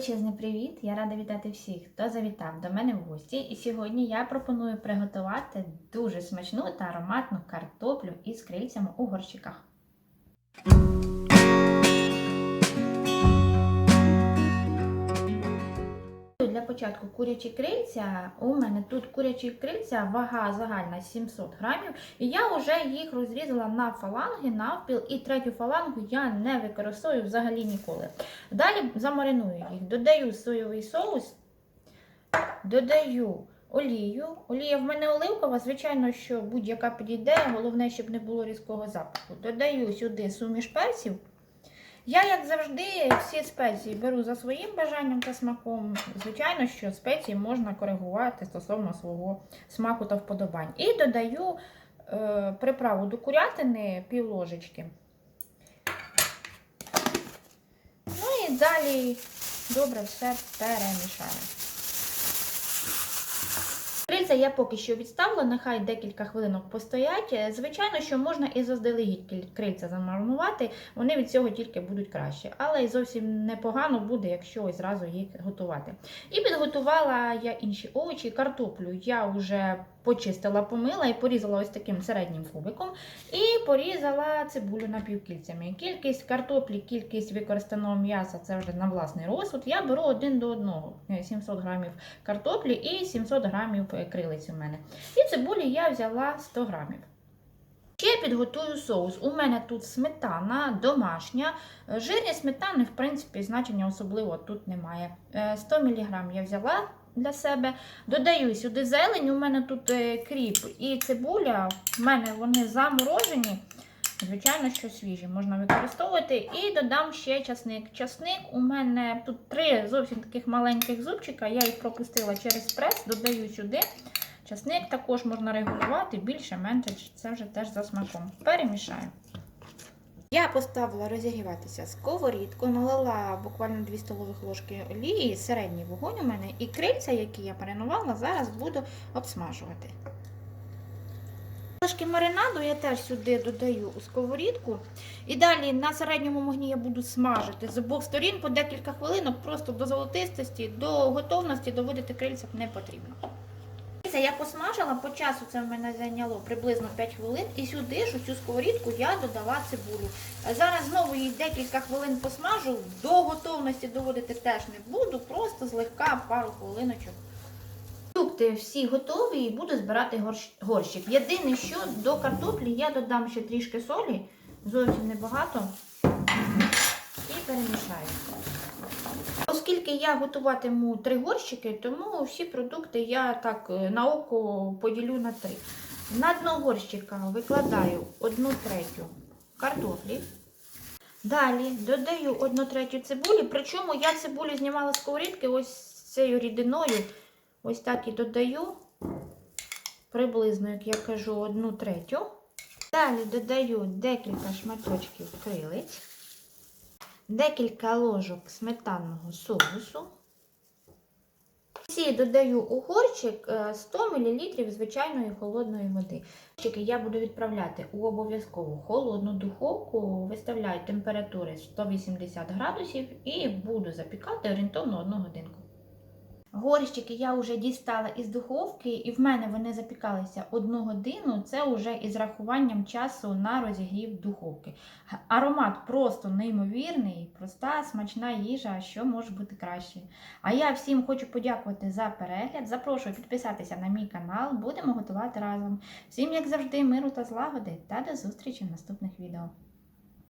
Величезний привіт! Я рада вітати всіх, хто завітав до мене в гості. І сьогодні я пропоную приготувати дуже смачну та ароматну картоплю із крильцями у горщиках. Для початку курячі крильця. У мене тут курячі крильця, вага загальна 700 грамів. І я вже їх розрізала на фаланги, навпіл, і третю фалангу я не використовую взагалі ніколи. Далі замариную їх, додаю соєвий соус, додаю олію. Олія в мене оливкова, звичайно, що будь-яка підійде, головне, щоб не було різкого запаху. Додаю сюди суміш перців. Я, як завжди, всі спеції беру за своїм бажанням та смаком. Звичайно, що спеції можна коригувати стосовно свого смаку та вподобань. І додаю е, приправу до курятини пів ложечки. Ну і далі добре все перемішаю. Крильця я поки що відставила, нехай декілька хвилинок постоять. Е, Звичайно, що можна і заздалегідь крильця замаринувати, вони від цього тільки будуть краще. Але й зовсім непогано буде, якщо ось зразу їх готувати. І підготувала я інші овочі, картоплю я вже почистила, помила і порізала ось таким середнім кубиком. І порізала цибулю напівкільцями. Кількість картоплі, кількість використаного м'яса це вже на власний розсуд. Я беру один до одного. Е, 700 грамів картоплі і 700 грамів е, крилиць у мене. І цибулі я взяла 100 грамів. Ще підготую соус. У мене тут сметана домашня. Е, Жирні сметани, в принципі, значення особливо тут немає. Е, 100 мг я взяла для себе. Додаю сюди зелень. У мене тут е, кріп і цибуля. У мене вони заморожені. Звичайно, що свіжі можна використовувати. І додам ще часник. Часник у мене тут три зовсім таких маленьких зубчика. Я їх пропустила через прес, додаю сюди. Часник також можна регулювати більше, менше, це вже теж за смаком. Перемішаю. Я поставила розігріватися сковорідку, налила буквально 2 столових ложки олії, середній вогонь у мене, і крильця, які я маринувала, зараз буду обсмажувати. Ложки маринаду я теж сюди додаю у сковорідку. І далі на середньому вогні я буду смажити з обох сторін по декілька хвилинок, просто до золотистості, до готовності доводити крильця не потрібно. Це я посмажила, по часу це в мене зайняло приблизно 5 хвилин. І сюди ж у цю сковорідку я додала цибулю. Зараз знову її декілька хвилин посмажу, до готовності доводити теж не буду, просто злегка пару хвилиночок. Продукти всі готові і буду збирати горщ- горщик. Єдине, що до картоплі я додам ще трішки солі, зовсім небагато, і перемішаю. Оскільки я готуватиму три горщики, тому всі продукти я так е, на око поділю на три. На дно горщика викладаю одну третю картоплі. Далі додаю одну третю цибулі, причому я цибулю знімала з сковорідки ось цією рідиною. Ось так і додаю приблизно, як я кажу, одну третю. Далі додаю декілька шматочків крилиць, декілька ложок сметанного соусу. Всі додаю у горщик е, 100 мл звичайної холодної води. Я буду відправляти у обов'язково холодну духовку, виставляю температури 180 градусів і буду запікати орієнтовно 1 годинку. Горщики я вже дістала із духовки, і в мене вони запікалися одну годину. Це вже із рахуванням часу на розігрів духовки. Аромат просто неймовірний, проста, смачна їжа, що може бути краще. А я всім хочу подякувати за перегляд. Запрошую підписатися на мій канал. Будемо готувати разом. Всім, як завжди, миру та злагоди та до зустрічі в наступних відео.